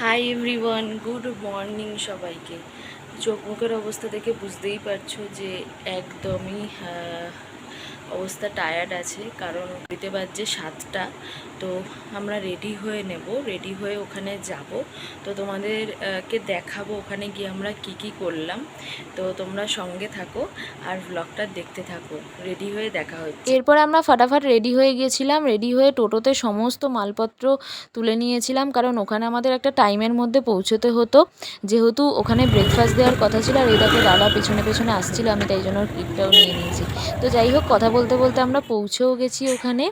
Hi everyone good morning সবাইকে। চোখ মুখের অবস্থা দেখে বুঝতেই পারছ যে একদমই অবস্থা টায়ার্ড আছে, কারণ দিতে বাজছে সাতটা। তো আমরা রেডি হয়ে নেব রেডি হয়ে ওখানে যাব। তো তোমাদেরকে দেখাবো ওখানে গিয়ে আমরা কি কি করলাম। তো তোমরা সঙ্গে থাকো আর ব্লগটা দেখতে থাকো। রেডি হয়ে দেখা হচ্ছে। এরপরে আমরা ফাটাফাট রেডি হয়ে গিয়েছিলাম। রেডি হয়ে টোটোতে সমস্ত মালপত্র তুলে নিয়েছিলাম, কারণ ওখানে আমাদের একটা টাইমের মধ্যে পৌঁছতে হতো। যেহেতু ওখানে ব্রেকফাস্ট দেওয়ার কথা ছিল, আর এই দেখো দাদা পেছনে পেছনে আসছিল, আমি তাই জন্য ক্লিপটাও নিয়ে নিয়েছি। তো যাই হোক, কথা বলতে বলতে আমরা পৌঁছেও গেছি ওখানে।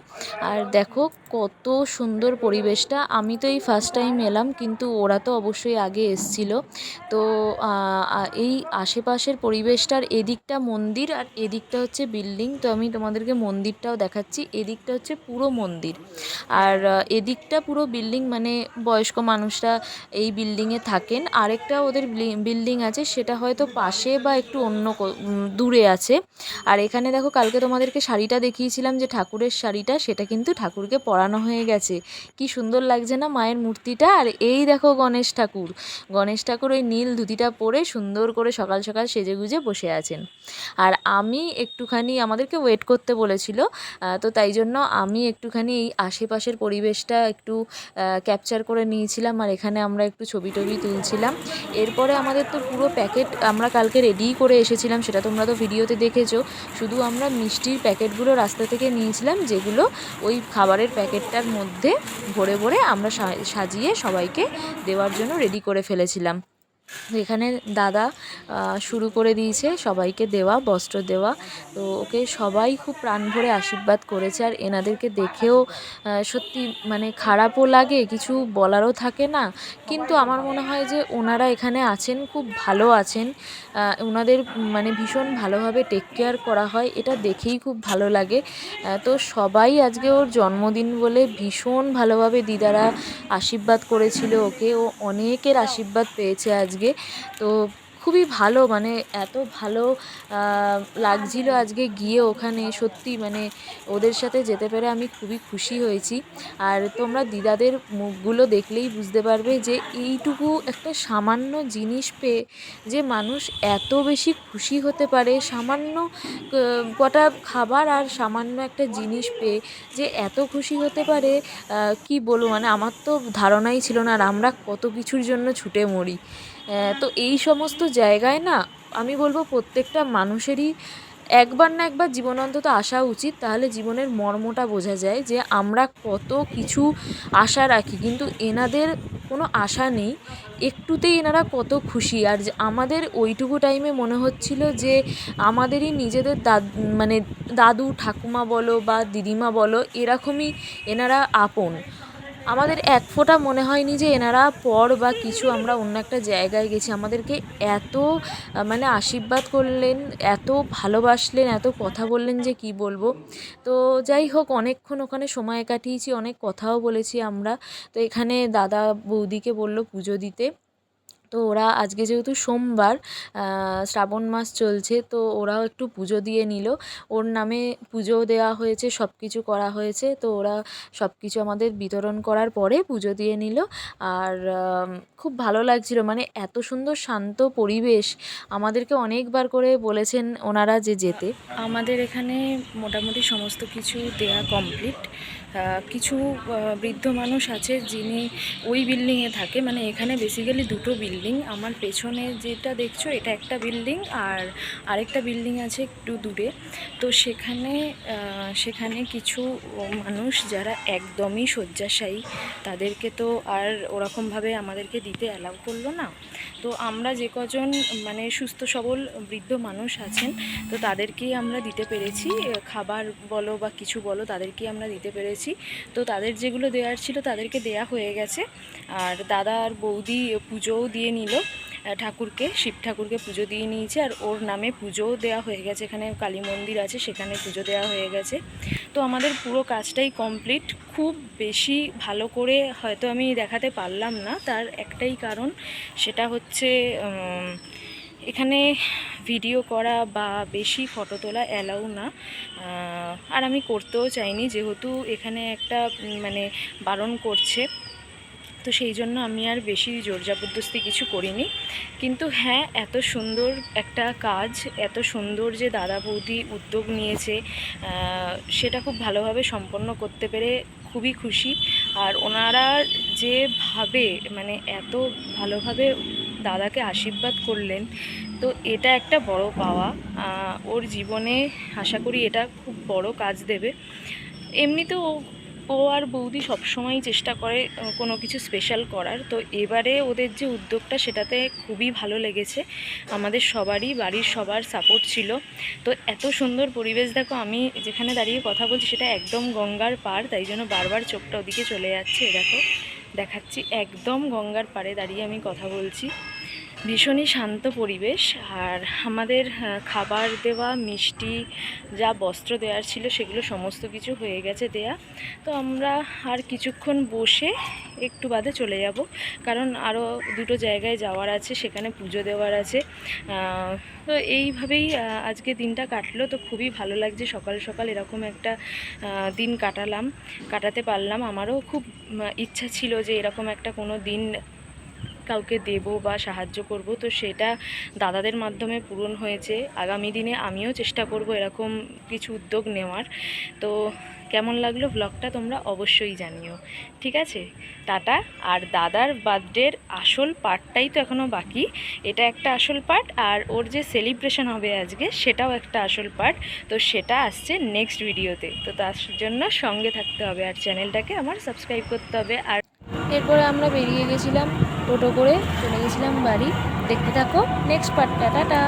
আর দেখো কত সুন্দর পরিবেশটা। আমি তো এই ফার্স্ট টাইম এলাম, কিন্তু ওরা তো অবশ্যই আগে এসছিল। তো এই আশেপাশের পরিবেশটার এদিকটা মন্দির আর এদিকটা হচ্ছে বিল্ডিং। তো আমি তোমাদেরকে মন্দিরটাও দেখাচ্ছি। এদিকটা হচ্ছে পুরো মন্দির। আর এদিকটা পুরো বিল্ডিং মানে বয়স্ক মানুষরা এই বিল্ডিংয়ে থাকেন। আরেকটা ওদের বিল্ডিং আছে, সেটা হয়তো পাশে বা একটু অন্য দূরে আছে। আর এখানে দেখো কালকে তোমাদেরকে শাড়িটা দেখিয়েছিলাম যে ঠাকুরের শাড়িটা, সেটা কিন্তু ঠাকুরকে পরানো হয়ে গেছে। কি সুন্দর লাগছে না মায়ের মূর্তিটা? আর এই দেখো গণেশ ঠাকুর। গণেশ ঠাকুর ওই নীল ধুতিটা পরে সুন্দর করে সকাল সকাল সেজে গুজে বসে আছেন। আর আমি একটুখানি, আমাদেরকে ওয়েট করতে বলেছিল তো তাই জন্য আমি একটুখানি এই আশেপাশের পরিবেশটা একটু ক্যাপচার করে নিয়েছিলাম আর এখানে আমরা একটু ছবি টবি তুলছিলাম। এরপরে আমাদের তো পুরো প্যাকেট আমরা কালকে রেডিই করে এসেছিলাম, সেটা তোমরা তো ভিডিওতে দেখেছ। শুধু আমরা মিষ্টির প্যাকেটগুলো রাস্তা থেকে নিয়েছিলাম, যেগুলো ওই খাবারের প্যাকেটটার মধ্যে ভরে ভরে আমরা সাজিয়ে সবাইকে দেওয়ার জন্য রেডি করে ফেলেছিলাম। এখানে দাদা শুরু করে দিয়েছে সবাইকে দেওয়া, বস্ত্র দেওয়া। তো ওকে সবাই খুব প্রাণ ভরে আশীর্বাদ করেছে আর এনাদেরকে দেখেও সত্যি মানে খারাপও লাগে, কিছু বলারও থাকে না। কিন্তু আমার মনে হয় যে ওনারা এখানে আছেন, খুব ভালো আছেন। ওনাদের মানে ভীষণ ভালোভাবে টেক কেয়ার করা হয়, এটা দেখেই খুব ভালো লাগে। তো সবাই আজকে ওর জন্মদিন বলে ভীষণ ভালোভাবে দিদারা আশীর্বাদ করেছিল ওকে। ও অনেকের আশীর্বাদ পেয়েছে আজকে। তো খুবই ভালো মানে এত ভালো লাগছিল আজকে গিয়ে ওখানে। সত্যি মানে ওদের সাথে যেতে পেরে আমি খুবই খুশি হয়েছি। আর তোমরা দিদাদের মুখগুলো দেখলেই বুঝতে পারবে যে এইটুকু একটা সামান্য জিনিস পেয়ে যে মানুষ এত বেশি খুশি হতে পারে। সামান্য কটা খাবার আর সামান্য একটা জিনিস পেয়ে যে এত খুশি হতে পারে কি বলব? মানে আমার তো ধারণাই ছিল না আর আমরা কত কিছুর জন্য ছুটে মরি। তো এই সমস্ত জায়গায় না, আমি বলব প্রত্যেকটা মানুষেরই একবার না একবার জীবন অন্তত আসা উচিত। তাহলে জীবনের মর্মটা বোঝা যায় যে আমরা কত কিছু আশা রাখি, কিন্তু এনাদের কোনো আশা নেই। একটুতেই এনারা কত খুশি। আর আমাদের ওইটুকু টাইমে মনে হচ্ছিল যে আমাদেরই নিজেদের দাদ মানে দাদু, ঠাকুমা বলো বা দিদিমা বলো, এরকমই এনারা আপন। আমাদের এক ফোঁটা মনে হয়নি যে এনারা পর বা কিছু আমরা অন্য একটা জায়গায় গেছি। আমাদেরকে এত মানে আশীর্বাদ করলেন, এত ভালোবাসলেন, এত কথা বললেন যে কি বলব। তো যাই হোক, অনেকক্ষণ ওখানে সময় কাটিয়েছি, অনেক কথাও বলেছি আমরা। তো এখানে দাদা বৌদিকে বলল পুজো দিতে। তো ওরা আজকে যেহেতু সোমবার শ্রাবণ মাস চলছে, তো ওরাও একটু পুজো দিয়ে নিল। ওর নামে পুজো দেওয়া হয়েছে সব কিছু করা হয়েছে, তো ওরা সব কিছু আমাদের বিতরণ করার পরে পুজো দিয়ে নিল। আর খুব ভালো লাগছিল মানে এত সুন্দর শান্ত পরিবেশ। আমাদেরকে অনেকবার করে বলেছেন ওনারা যে যেতে। আমাদের এখানে মোটামুটি সমস্ত কিছু দেয়া কমপ্লিট। কিছু বৃদ্ধ মানুষ আছে যিনি ওই বিল্ডিংয়ে থাকে মানে এখানে বেসিক্যালি দুটো বিল্ডিং। আমার পেছনে যেটা দেখছ, এটা একটা বিল্ডিং আর আরেকটা বিল্ডিং আছে একটু দূরে। তো সেখানে সেখানে কিছু মানুষ যারা একদমই শয্যাশায়ী, তাদেরকে তো আর ওরকমভাবে আমাদেরকে দিতে অ্যালাউ করল না। তো আমরা যে কজন মানে সুস্থ সবল বৃদ্ধ মানুষ আছেন, তো তাদেরকেই আমরা দিতে পেরেছি। খাবার বলো বা কিছু বলো, তাদেরকেই আমরা দিতে পেরেছি। তো তাদের যেগুলো দেওয়ার ছিল, তাদেরকে দেয়া হয়ে গেছে। আর দাদা আর বৌদি পুজোও দিয়ে নিল। ঠাকুরকে, শিব ঠাকুরকে পুজো দিয়ে নিয়েছে আর ওর নামে পুজোও দেওয়া হয়ে গেছে। এখানে কালী মন্দির আছে, সেখানে পুজো দেওয়া হয়ে গেছে। তো আমাদের পুরো কাজটাই কমপ্লিট খুব বেশি ভালো করে হয়তো আমি দেখাতে পারলাম না। তার একটাই কারণ, সেটা হচ্ছে এখানে ভিডিও করা বা বেশি ফটো তোলা অ্যালাউ না। আর আমি করতেও চাইনি। যেহেতু এখানে একটা মানে বারণ করছে। তো সেই জন্য আমি আর বেশি জোর জবরদস্তি কিছু করিনি। কিন্তু হ্যাঁ এত সুন্দর একটা কাজ, এত সুন্দর যে দাদা বৌদি উদ্যোগ নিয়েছে সেটা খুব ভালোভাবে সম্পন্ন করতে পেরে খুবই খুশি। আর ওনারা যেভাবে মানে এত ভালোভাবে দাদাকে আশীর্বাদ করলেন, তো এটা একটা বড় পাওয়া। ওর জীবনে আশা করি এটা খুব বড় কাজ দেবে। এমনিতেও ও আর বৌদি সবসময়ই চেষ্টা করে কোনো কিছু স্পেশাল করার। তো এবারে ওদের যে উদ্যোগটা, সেটাতে খুবই ভালো লেগেছে। আমাদের সবারই, বাড়ির সবার সাপোর্ট ছিল। তো এত সুন্দর পরিবেশ, দেখো আমি যেখানে দাঁড়িয়ে কথা বলছি, সেটা একদম গঙ্গার পার তাই জন্য বারবার চোখটা ওদিকে চলে যাচ্ছে দেখো। দেখাচ্ছি, একদম গঙ্গার পাড়ে দাঁড়িয়ে আমি কথা বলছি। ভীষণই শান্ত পরিবেশ আর আমাদের খাবার দেওয়া, মিষ্টি, যা বস্ত্র দেওয়ার ছিল সেগুলো সমস্ত কিছু হয়ে গেছে দেয়া। তো আমরা আর কিছুক্ষণ বসে একটু বাদে চলে যাব, কারণ আরও দুটো জায়গায় যাওয়ার আছে, সেখানে পুজো দেওয়ার আছে। তো এইভাবেই আজকে দিনটা কাটলো। তো খুবই ভালো লাগছে, সকাল সকাল এরকম একটা দিন কাটালাম, কাটাতে পারলাম। আমারও খুব ইচ্ছা ছিল যে এরকম একটা কোনো দিন কাউকে দেব বা সাহায্য করব, তো সেটা দাদাদের মাধ্যমে পূরণ হয়েছে। আগামী দিনে আমিও চেষ্টা করব এরকম কিছু উদ্যোগ নেওয়ার। তো কেমন লাগল ব্লগটা তোমরা অবশ্যই জানিও। ঠিক আছে? টাটা। আর দাদার বার্থডের আসল পার্টটাই তো এখনও বাকি। এটা একটা আসল পার্ট, আর ওর যে সেলিব্রেশন হবে আজকে, সেটাও একটা আসল পার্ট। তো সেটা আসছে নেক্সট ভিডিওতে। তো তার জন্য সঙ্গে থাকতে হবে, আর চ্যানেলটাকে আমার সাবস্ক্রাইব করতে হবে। আর এরপরে আমরা বেরিয়ে গেছিলাম টোটো করে চলে গেছিলাম বাড়ি। দেখতে থাকো নেক্সট পার্টটা টাটা।